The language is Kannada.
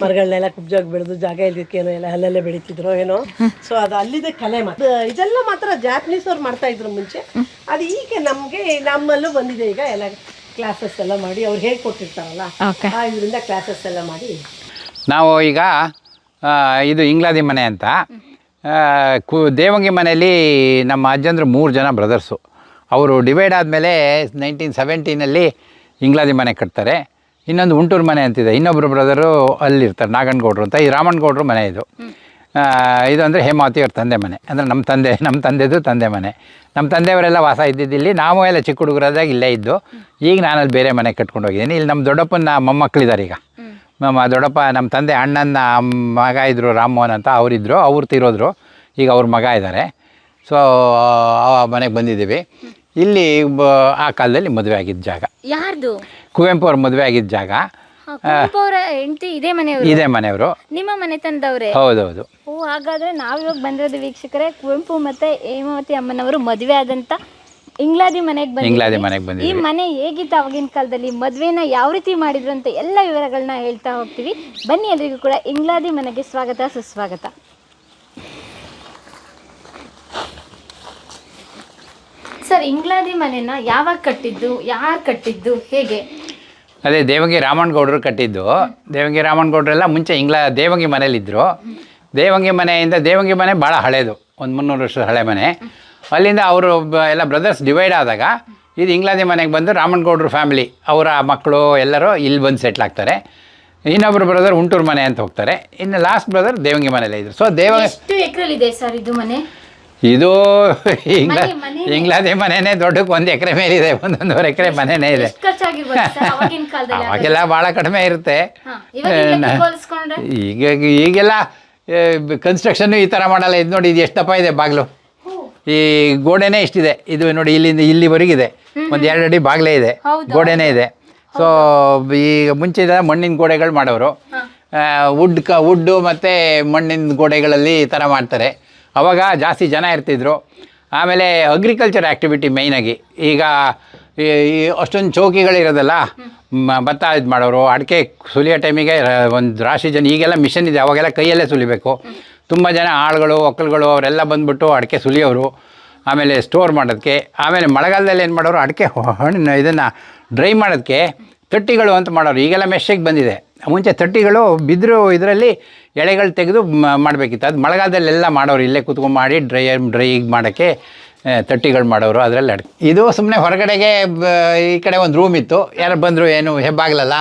ಮರಗಳನ್ನೆಲ್ಲ ಕುಬ್ಜಾಗಿ ಬೆಳೆದು ಜಾಗ ಇಲ್ದಿಕ್ಕೇನೋ ಎಲ್ಲ ಅಲ್ಲಲ್ಲೇ ಬೆಳೀತಿದ್ರು ಏನೋ. ಸೊ ಅದು ಅಲ್ಲಿದೆ ಕಲೆ ಮಾತ್ರ. ಇದೆಲ್ಲ ಮಾತ್ರ ಜಾಪನೀಸ್ ಅವ್ರು ಮಾಡ್ತಾ ಇದ್ರು ಮುಂಚೆ. ಅದು ಈಗ ನಮಗೆ ನಮ್ಮಲ್ಲೂ ಬಂದಿದೆ ಈಗ ಎಲ್ಲ ಕ್ಲಾಸಸ್ ಎಲ್ಲ ಮಾಡಿ. ಅವ್ರು ಹೇಳ್ಕೊಟ್ಟಿರ್ತಾರಲ್ಲ ಕೊಟ್ಟಿರ್ತಾರಲ್ಲ ಆ ಇದರಿಂದ ಕ್ಲಾಸಸ್ ಎಲ್ಲ ಮಾಡಿ. ನಾವು ಈಗ ಆ, ಇದು ಇಂಗ್ಲಾದಿ ಮನೆ ಅಂತ. ಆ, ಕು ದೇವಂಗಿ ಮನೆಯಲ್ಲಿ ನಮ್ಮ ಅಜ್ಜಂದ್ರು ಮೂರು ಜನ ಬ್ರದರ್ಸು ಅವರು ಡಿವೈಡ್ ಆದಮೇಲೆ ನೈನ್ಟೀನ್ ಸೆವೆಂಟೀನಲ್ಲಿ ಇಂಗ್ಲಾದಿ ಮನೆ ಕಟ್ತಾರೆ. ಇನ್ನೊಂದು ಉಂಟೂರು ಮನೆ ಅಂತಿದೆ. ಇನ್ನೊಬ್ಬರು ಬ್ರದರು ಅಲ್ಲಿರ್ತಾರೆ ನಾಗನಗೌಡರು ಅಂತ. ಈ ರಾಮನಗೌಡರು ಮನೆ ಇದು. ಇದು ಅಂದರೆ ಹೇಮಾವತಿ ಅವ್ರ ತಂದೆ ಮನೆ. ಅಂದರೆ ನಮ್ಮ ತಂದೆ ನಮ್ಮ ತಂದೆದು ತಂದೆ ಮನೆ. ನಮ್ಮ ತಂದೆಯವರೆಲ್ಲ ವಾಸ ಇದ್ದಿದ್ದು ಇಲ್ಲಿ. ನಾವು ಎಲ್ಲ ಚಿಕ್ಕ ಹುಡುಗರಾದಾಗ ಇಲ್ಲೇ ಇದ್ದು. ಈಗ ನಾನು ಅಲ್ಲಿ ಬೇರೆ ಮನೆ ಕಟ್ಕೊಂಡು ಹೋಗಿದ್ದೀನಿ. ಇಲ್ಲಿ ನಮ್ಮ ದೊಡ್ಡಪ್ಪನ ಮೊಮ್ಮಕ್ಕಳಿದ್ದಾರೆ ಈಗ. ನಮ್ಮ ದೊಡ್ಡಪ್ಪ ನಮ್ಮ ತಂದೆ ಅಣ್ಣನ ಮಗ ಇದ್ದರು ರಾಮಮೋಹನ್ ಅಂತ ಅವರಿದ್ದರು ಅವ್ರು ತಿರೋದ್ರು. ಈಗ ಅವ್ರ ಮಗ ಇದ್ದಾರೆ. ಸೊ ಆ ಮನೆಗೆ ಬಂದಿದ್ದೀವಿ. ಇಲ್ಲಿ ಬ- ಆ ಕಾಲದಲ್ಲಿ ಮದುವೆ ಆಗಿದ್ದ ಜಾಗ. ಯಾರ್ದು? ಕುವೆಂಪು ಅವ್ರ ಮದುವೆ ಆಗಿದ್ದ ಜಾಗ. ಕುವೆಂಪು ಅವರ ಹೆಂಡತಿ ಇದೇ ಮನೆಯವರು? ಇದೇ ಮನೆಯವರು. ನಿಮ್ಮ ಮನೆ ತಂದವ್ರೆ ಹೌದೌದು. ಓ ಹಾಗಾದ್ರೆ ನಾವಿವಾಗ ಬಂದಿರೋದು ವೀಕ್ಷಕರೇ ಕುವೆಂಪು ಮತ್ತೆ ಹೇಮಾವತಿ ಅಮ್ಮನವರು ಮದುವೆ ಆದಂತ ಇಂಗ್ಲಾದಿ ಮನೆಗೆ ಬಂದಿದ್ದೀವಿ. ಇಂಗ್ಲಾದಿ ಮನೆಗೆ ಈ ಬಂದಿದ್ದೀವಿ ಮನೆ ಹೇಗಿತ್ತು ಅವಾಗಿನ ಕಾಲದಲ್ಲಿ? ಮದ್ವೆನ ಯಾವ ರೀತಿ ಮಾಡಿದ್ರು ಅಂತ ಎಲ್ಲ ವಿವರಗಳನ್ನ ಹೇಳ್ತಾ ಹೋಗ್ತೀವಿ. ಬನ್ನಿ ಎಲ್ರಿಗೂ ಕೂಡ ಇಂಗ್ಲಾದಿ ಮನೆಗೆ ಸ್ವಾಗತ ಸುಸ್ವಾಗತ. ಸರ್ ಇಂಗ್ಲಾದಿ ಮನೆನ ಯಾವಾಗ ಕಟ್ಟಿದ್ದು ಯಾರು ಕಟ್ಟಿದ್ದು ಹೇಗೆ? ಅದೇ ದೇವಂಗಿ ರಾಮಣ್ಣಗೌಡರು ಕಟ್ಟಿದ್ದು. ದೇವಂಗಿ ರಾಮಣ್ಣಗೌಡರೆಲ್ಲ ಮುಂಚೆ ಇಂಗ್ಲಾ ದೇವಂಗಿ ಮನೇಲಿದ್ದರು ದೇವಂಗಿ ಮನೆಯಿಂದ ದೇವಂಗಿ ಮನೆ ಭಾಳ ಹಳೇದು. ಒಂದು ಮುನ್ನೂರು ವರ್ಷದ ಹಳೆ ಮನೆ. ಅಲ್ಲಿಂದ ಅವರು ಎಲ್ಲ ಬ್ರದರ್ಸ್ ಡಿವೈಡ್ ಆದಾಗ ಇದು ಇಂಗ್ಲಾದಿ ಮನೆಗೆ ಬಂದು ರಾಮಣ್ಣಗೌಡ್ರ ಫ್ಯಾಮಿಲಿ ಅವರ ಮಕ್ಕಳು ಎಲ್ಲರೂ ಇಲ್ಲಿ ಬಂದು ಸೆಟ್ಲ್ ಆಗ್ತಾರೆ. ಇನ್ನೊಬ್ಬರು ಬ್ರದರ್ ಉಂಟೂರು ಮನೆ ಅಂತ ಹೋಗ್ತಾರೆ. ಇನ್ನು ಲಾಸ್ಟ್ ಬ್ರದರ್ ದೇವಂಗಿ ಮನೇಲೇ ಇದ್ರು. ಸೊ ಸರ್ ಇದು ಇಂಗ್ಲಾ. ಇಂಗ್ಲಾದಿ ಮನೆನೇ ದೊಡ್ಡಕ್ಕೆ ಒಂದು ಎಕರೆ ಇದೆ ಒಂದೊಂದೂವರೆ ಎಕರೆ ಮನೆನೇ ಇದೆ. ಅವಾಗೆಲ್ಲ ಭಾಳ ಕಡಿಮೆ ಇರುತ್ತೆ. ಈಗ ಈಗೆಲ್ಲ ಕನ್ಸ್ಟ್ರಕ್ಷನ್ ಈ ಥರ ಮಾಡಲ್ಲ. ಇದು ನೋಡಿ ಇದು ಎಷ್ಟು ದಪ್ಪ ಇದೆ ಬಾಗಿಲು. ಈ ಗೋಡೆನೇ ಇಷ್ಟಿದೆ. ಇದು ನೋಡಿ ಇಲ್ಲಿಂದ ಇಲ್ಲಿವರೆಗಿದೆ ಒಂದು ಎರಡು ಅಡಿ ಬಾಗ್ಲೇ ಇದೆ. ಗೋಡೆನೇ ಇದೆ. ಸೊ ಈಗ ಮುಂಚೆ ಮಣ್ಣಿನ ಗೋಡೆಗಳು ಮಾಡೋರು. ವುಡ್ ಕ ವುಡ್ಡು ಮತ್ತು ಮಣ್ಣಿನ ಗೋಡೆಗಳಲ್ಲಿ ಈ ಥರ ಮಾಡ್ತಾರೆ. ಅವಾಗ ಜಾಸ್ತಿ ಜನ ಇರ್ತಿದ್ರು. ಆಮೇಲೆ ಅಗ್ರಿಕಲ್ಚರ್ ಆ್ಯಕ್ಟಿವಿಟಿ ಮೇಯ್ನಾಗಿ ಈಗ ಅಷ್ಟೊಂದು ಚೌಕಿಗಳಿರೋದಲ್ಲ ಭತ್ತ ಇದು ಮಾಡೋರು, ಅಡಿಕೆ ಸುಲಿಯೋ ಟೈಮಿಗೆ ಒಂದು ರಾಶಿ ಜನ, ಈಗೆಲ್ಲ ಮಿಷನ್ ಇದೆ, ಅವಾಗೆಲ್ಲ ಕೈಯಲ್ಲೇ ಸುಲಿಬೇಕು. ತುಂಬ ಜನ ಆಳುಗಳು, ಒಕ್ಕಲುಗಳು, ಅವರೆಲ್ಲ ಬಂದುಬಿಟ್ಟು ಅಡಿಕೆ ಸುಲಿಯೋರು, ಆಮೇಲೆ ಸ್ಟೋರ್ ಮಾಡೋದಕ್ಕೆ ಆಮೇಲೆ ಮಳೆಗಾಲದಲ್ಲಿ ಏನು ಮಾಡೋರು, ಅಡಿಕೆ ಹಣ್ಣು ಇದನ್ನು ಡ್ರೈ ಮಾಡೋದಕ್ಕೆ ತಟ್ಟಿಗಳು ಅಂತ ಮಾಡೋರು, ಈಗೆಲ್ಲ ಮೆಶ್ಶಿಗೆ ಬಂದಿದೆ. ಮುಂಚೆ ತಟ್ಟಿಗಳು ಬಿದ್ದರು ಇದರಲ್ಲಿ ಎಳೆಗಳು ತೆಗೆದು ಮಾಡಬೇಕಿತ್ತು. ಅದು ಮಳೆಗಾಲದಲ್ಲೆಲ್ಲ ಮಾಡೋರು ಇಲ್ಲೇ ಕೂತ್ಕೊಂಡು ಮಾಡಿ ಡ್ರೈ ಡ್ರೈ ಮಾಡೋಕ್ಕೆ ತಟ್ಟಿಗಳು ಮಾಡೋರು ಅದರಲ್ಲಿ ಅಡಿಕೆ. ಇದು ಸುಮ್ಮನೆ ಹೊರಗಡೆಗೆ ಈ ಕಡೆ ಒಂದು ರೂಮ್ ಇತ್ತು. ಯಾರು ಬಂದರು ಏನು ಹೆಬ್ಬಾಗ್ಲಲ್ಲ.